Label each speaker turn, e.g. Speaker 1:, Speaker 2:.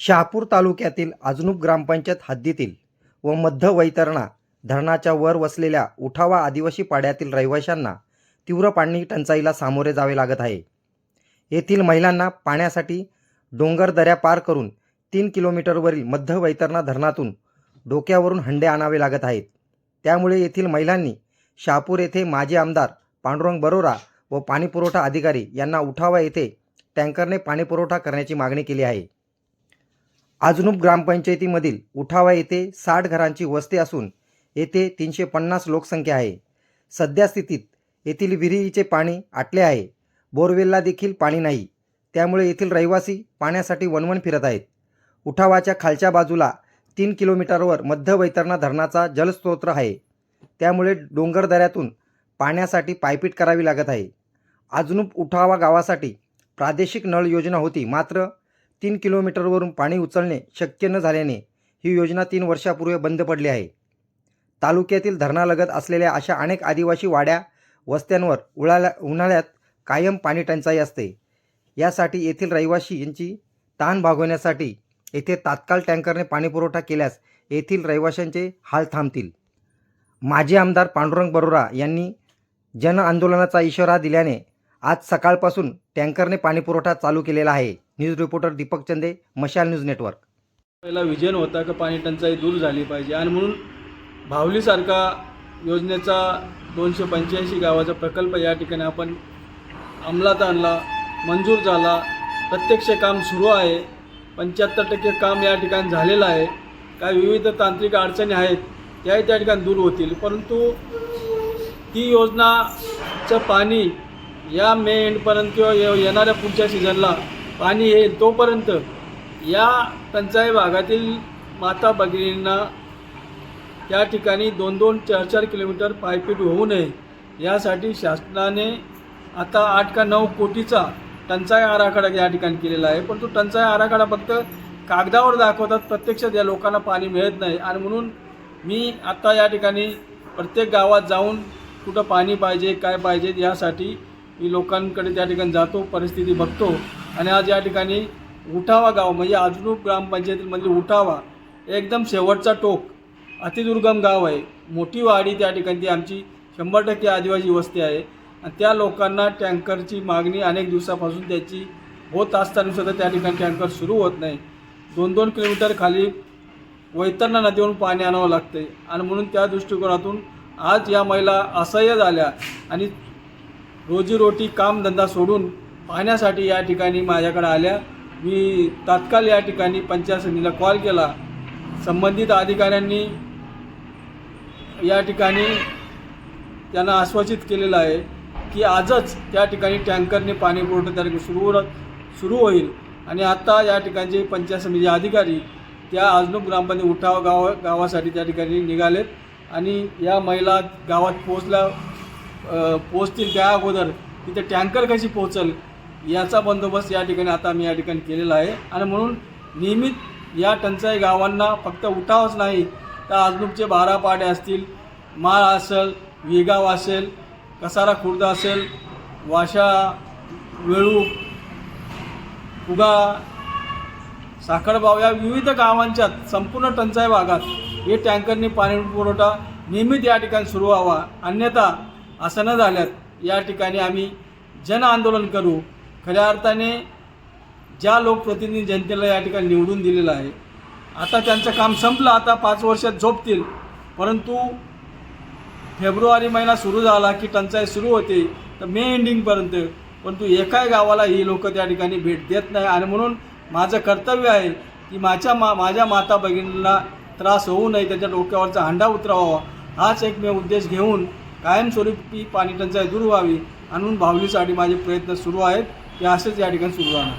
Speaker 1: शहापूर तालुक्यातील अजनूप ग्रामपंचायत हद्दीतील व मध्य वैतरणा धरणाच्या वर वसलेल्या उठावा आदिवासी पाड्यातील रहिवाशांना तीव्र पाणी टंचाईला सामोरे जावे लागत आहे. येथील महिलांना पाण्यासाठी डोंगर दऱ्या पार करून तीन किलोमीटरवरील मध्य वैतरणा धरणातून डोक्यावरून हंडे आणावे लागत आहेत. त्यामुळे येथील महिलांनी शहापूर येथे माजी आमदार पांडुरंग बरोरा व पाणीपुरवठा अधिकारी यांना उठावा येथे टँकरने पाणीपुरवठा करण्याची मागणी केली आहे. आजनूप ग्रामपंचायतीमधील उठावा येथे साठ घरांची वस्ती असून येथे तीनशे पन्नास लोकसंख्या आहे. सध्या स्थितीत येथील विहिरीचे पाणी आटले आहे. बोरवेलला देखील पाणी नाही. त्यामुळे येथील रहिवासी पाण्यासाठी वणवण फिरत आहेत. उठावाच्या खालच्या बाजूला तीन किलोमीटरवर मध्य वैतरणा धरणाचा जलस्रोत आहे. त्यामुळे डोंगरदऱ्यातून पाण्यासाठी पायपीट करावी लागत आहे. आजनुप उठावा गावासाठी प्रादेशिक नळ योजना होती. मात्र तीन किलोमीटरवरून पाणी उचलणे शक्य न झाल्याने ही योजना तीन वर्षापूर्वी बंद पडली आहे. तालुक्यातील धरणालगत असलेल्या अशा अनेक आदिवासी वाड्या वस्त्यांवर उळाल्या उन्हाळ्यात कायम पाणी टंचाई असते. यासाठी येथील रहिवासी यांची ताण भागवण्यासाठी येथे तात्काळ टँकरने पाणीपुरवठा केल्यास येथील रहिवाशांचे हाल थांबतील. माजी आमदार पांडुरंग बरोरा यांनी जन आंदोलनाचा इशारा दिल्याने आज सकाळपासून टँकरने पाणीपुरवठा चालू केलेला आहे. न्यूज रिपोर्टर दीपक चंदे मशाल न्यूज नेटवर्क.
Speaker 2: पहिला विजन होता का पाणी टंचाई दूर झाली पाहिजे आणि म्हणून भावलीसारखा योजनेचा दोनशे पंच्याऐंशी गावाचा प्रकल्प या ठिकाणी आपण अंमलात आणला मंजूर झाला. प्रत्यक्ष काम सुरू आहे. पंच्याहत्तर टक्के काम या ठिकाणी झालेलं आहे. काही विविध तांत्रिक अडचणी आहेत त्याही त्या ठिकाणी दूर होतील. परंतु ती योजनाचं पाणी या मे एंडपर्यंत किंवा ये- येणाऱ्या पुढच्या सीझनला पाणी येईल तोपर्यंत या टंचाई भागातील माता भगिनींना त्या ठिकाणी दोन दोन चार चार किलोमीटर पायपीट होऊ नये. यासाठी शासनाने आता आठ का नऊ कोटीचा टंचाई आराखडा या ठिकाणी केलेला आहे. पण तो टंचाई आराखडा फक्त कागदावर दाखवतात प्रत्यक्षात या लोकांना पाणी मिळत नाही. आणि म्हणून मी आत्ता या ठिकाणी प्रत्येक गावात जाऊन कुठं पाणी पाहिजे काय पाहिजे यासाठी मी लोकांकडे त्या ठिकाणी जातो परिस्थिती बघतो आणि आज या ठिकाणी उठावा गाव म्हणजे आजनूप ग्रामपंचायतीमधली म्हणजे उठावा एकदम शेवटचा टोक अतिदुर्गम गाव आहे. मोठी वाडी त्या ठिकाणी ती आमची शंभर टक्के आदिवासी वस्ती आहे. आणि त्या लोकांना टँकरची मागणी अनेक दिवसापासून त्याची होत असताना सुद्धा त्या ठिकाणी टँकर सुरू होत नाही. दोन दोन किलोमीटर खाली वैतरणा नदीवरून पाणी आणावं लागते आणि म्हणून त्या दृष्टिकोनातून आज या महिला असह्य झाल्या आणि रोजीरोटी कामधंदा सोडून पाहण्यासाठी या ठिकाणी माझ्याकडे आल्या. मी तात्काळ या ठिकाणी पंचायत समितीला कॉल केला. संबंधित अधिकाऱ्यांनी या ठिकाणी त्यांना आश्वासित केलेलं आहे की आजच त्या ठिकाणी टँकरने पाणी पुरवठा त्या सुरू सुरू होईल. आणि आत्ता या ठिकाणचे पंचायत समिती अधिकारी त्या आजनूप ग्रामपंचायत उठाव गाव गावासाठी त्या ठिकाणी निघालेत. आणि या महिला गावात पोहोचल्या पोचतील त्या अगोदर तिथे टँकर कशी पोहोचल याचा बंदोबस्त या ठिकाणी आता मी या ठिकाणी केलेला आहे. आणि म्हणून नियमित या टंचाई गावांना फक्त उठावच नाही तर आजनूपचे बारा पाडे असतील माळ असेल वेगाव असेल कसारा खुर्द असेल वाशा वेळू उगा साखरबाव या विविध गावांच्या संपूर्ण टंचाई भागात हे टँकरनी पाणी पुरवठा नियमित या ठिकाणी सुरू व्हावा. अन्यथा असं न झाल्यात या ठिकाणी आम्ही जन आंदोलन करू. खऱ्या अर्थाने ज्या लोकप्रतिनिधी जनतेला या ठिकाणी निवडून दिलेलं आहे आता त्यांचं काम संपलं आता पाच वर्षात झोपतील. परंतु फेब्रुवारी महिना सुरू झाला की टंचाई सुरू होते तर मे एंडिंगपर्यंत परंतु एकाही गावाला ही लोक त्या ठिकाणी भेट देत नाही आणि म्हणून माझं कर्तव्य आहे की माझ्या मा माझ्या माता भगिनींना त्रास होऊ नये त्याच्या डोक्यावरचा हंडा उतरावा. हाच एकमेव उद्देश घेऊन कायमस्वरूपी पाणी टंचाई दूर व्हावी आणून भावलीसाठी माझे प्रयत्न सुरू आहेत. ते असेच या ठिकाणी सुरू राहणार.